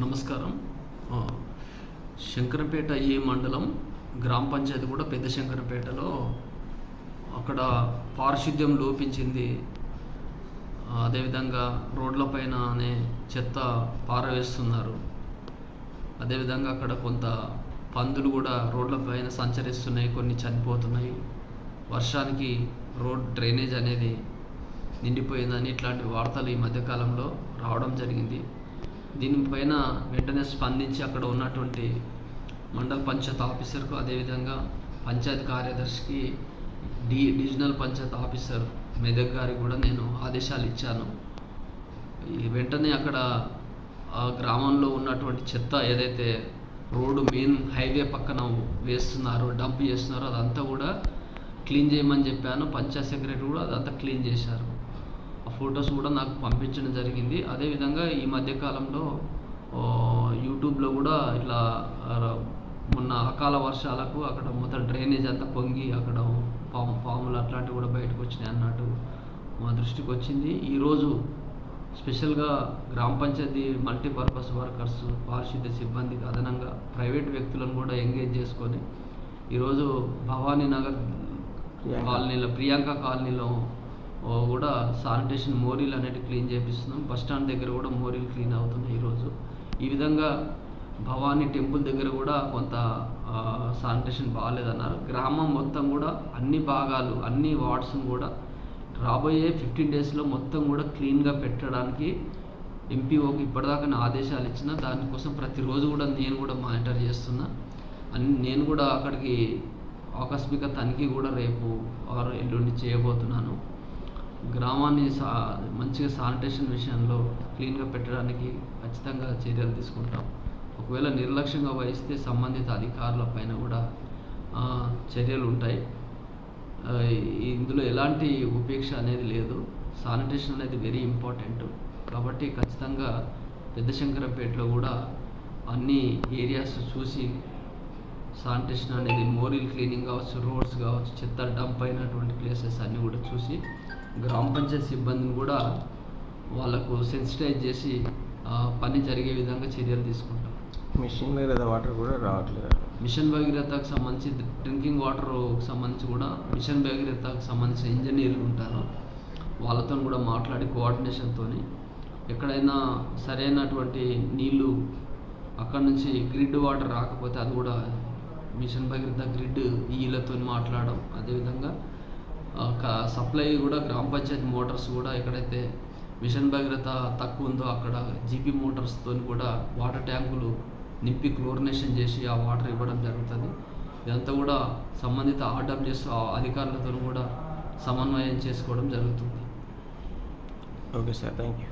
నమస్కారం. శంకరపేట ఈ మండలం? గ్రామ పంచాయతీ కూడా పెద్ద శంకరపేటలో అక్కడ పారిశుద్ధ్యం లోపించింది. అదేవిధంగా రోడ్లపైన అనే చెత్త పారవేస్తున్నారు. అదేవిధంగా అక్కడ కొంత పందులు కూడా రోడ్లపైన సంచరిస్తున్నాయి కొన్ని చనిపోతున్నాయి. వర్షానికి రోడ్ డ్రైనేజ్ అనేది నిండిపోయిందని ఇట్లాంటి వార్తలు ఈ మధ్యకాలంలో రావడం జరిగింది. దీనిపైన వెంటనే స్పందించి అక్కడ ఉన్నటువంటి మండల పంచాయత్ ఆఫీసర్కు అదేవిధంగా panchayat కార్యదర్శికి D divisional panchayat officer Medak గారికి కూడా నేను ఆదేశాలు ఇచ్చాను. ఈ వెంటనే అక్కడ ఆ గ్రామంలో ఉన్నటువంటి చెత్త ఏదైతే రోడ్డు మెయిన్ హైవే పక్కన వేస్తున్నారో డంప్ చేస్తున్నారో అదంతా కూడా క్లీన్ చేయమని చెప్పాను. పంచాయత్ సెక్రటరీ కూడా అదంతా క్లీన్ చేశారు. ఫొటోస్ కూడా నాకు పంపించడం జరిగింది. అదేవిధంగా ఈ మధ్యకాలంలో యూట్యూబ్లో కూడా ఇట్లా మొన్న అకాల వర్షాలకు అక్కడ మొత్తం డ్రైనేజ్ అంతా పొంగి అక్కడ పాము పాములు అట్లాంటివి కూడా బయటకు వచ్చినాయి అన్నట్టు మా దృష్టికి వచ్చింది. ఈరోజు స్పెషల్గా గ్రామ పంచాయతీ మల్టీపర్పస్ వర్కర్స్ పారిశుద్ధ్య సిబ్బందికి అదనంగా ప్రైవేట్ వ్యక్తులను కూడా ఎంగేజ్ చేసుకొని ఈరోజు భవానీ నగర్ కాలనీలో ప్రియాంక కాలనీలో కూడా శానిటేషన్ మోరీలు అనేవి క్లీన్ చేపిస్తున్నాం. బస్ స్టాండ్ దగ్గర కూడా మోరీలు క్లీన్ అవుతున్నాయి ఈరోజు. ఈ విధంగా భవానీ టెంపుల్ దగ్గర కూడా కొంత శానిటేషన్ బాగాలేదన్నారు. గ్రామం మొత్తం కూడా అన్ని భాగాలు అన్ని వార్డ్స్ను కూడా రాబోయే ఫిఫ్టీన్ డేస్లో మొత్తం కూడా క్లీన్గా పెట్టడానికి ఎంపీఓకి ఇప్పటిదాకా నేను ఆదేశాలు ఇచ్చిన. దానికోసం ప్రతిరోజు కూడా నేను కూడా మానిటర్ చేస్తున్నా. అన్ని నేను కూడా అక్కడికి ఆకస్మిక తనిఖీ కూడా రేపు ఆరు ఎల్లుండి చేయబోతున్నాను. గ్రామాన్ని సా మంచిగా శానిటేషన్ విషయంలో క్లీన్గా పెట్టడానికి ఖచ్చితంగా చర్యలు తీసుకుంటాం. ఒకవేళ నిర్లక్ష్యంగా వహిస్తే సంబంధిత అధికారుల పైన కూడా చర్యలు ఉంటాయి. ఇందులో ఎలాంటి ఉపేక్ష అనేది లేదు. శానిటేషన్ అనేది వెరీ ఇంపార్టెంట్. కాబట్టి ఖచ్చితంగా పెద్ద శంకరంపేటలో కూడా అన్ని ఏరియాస్ చూసి శానిటేషన్ అనేది మోరీల్ క్లీనింగ్ కావచ్చు రోడ్స్ కావచ్చు చెత్త డంప్ అయినటువంటి ప్లేసెస్ అన్నీ కూడా చూసి గ్రామ పంచాయతీ సిబ్బందిని కూడా వాళ్ళకు సెన్సిటైజ్ చేసి పని జరిగే విధంగా చర్యలు తీసుకుంటాం. మిషన్ మీద వాటర్ కూడా రావట్లేదు. మిషన్ భగీరథకు సంబంధించి డ్రింకింగ్ వాటర్ సంబంధించి కూడా మిషన్ భగీరథకు సంబంధించిన ఇంజనీర్లు ఉంటారు. వాళ్ళతో కూడా మాట్లాడి కోఆర్డినేషన్తో ఎక్కడైనా సరైనటువంటి నీళ్ళు అక్కడ నుంచి గ్రిడ్ వాటర్ రాకపోతే అది కూడా మిషన్ భగీరథ గ్రిడ్ ఈలతో మాట్లాడడం అదేవిధంగా సప్లై కూడా గ్రామ పంచాయతీ మోటార్స్ కూడా ఎక్కడైతే మిషన్ భగీరథ తక్కువ ఉందో అక్కడ జీపీ మోటార్స్తో కూడా వాటర్ ట్యాంకులు నింపి క్లోరినేషన్ చేసి ఆ వాటర్ ఇవ్వడం జరుగుతుంది. ఇదంతా కూడా సంబంధిత ఆర్డబ్ల్యూఎస్ అధికారులతో కూడా సమన్వయం చేసుకోవడం జరుగుతుంది. Okay sir thank you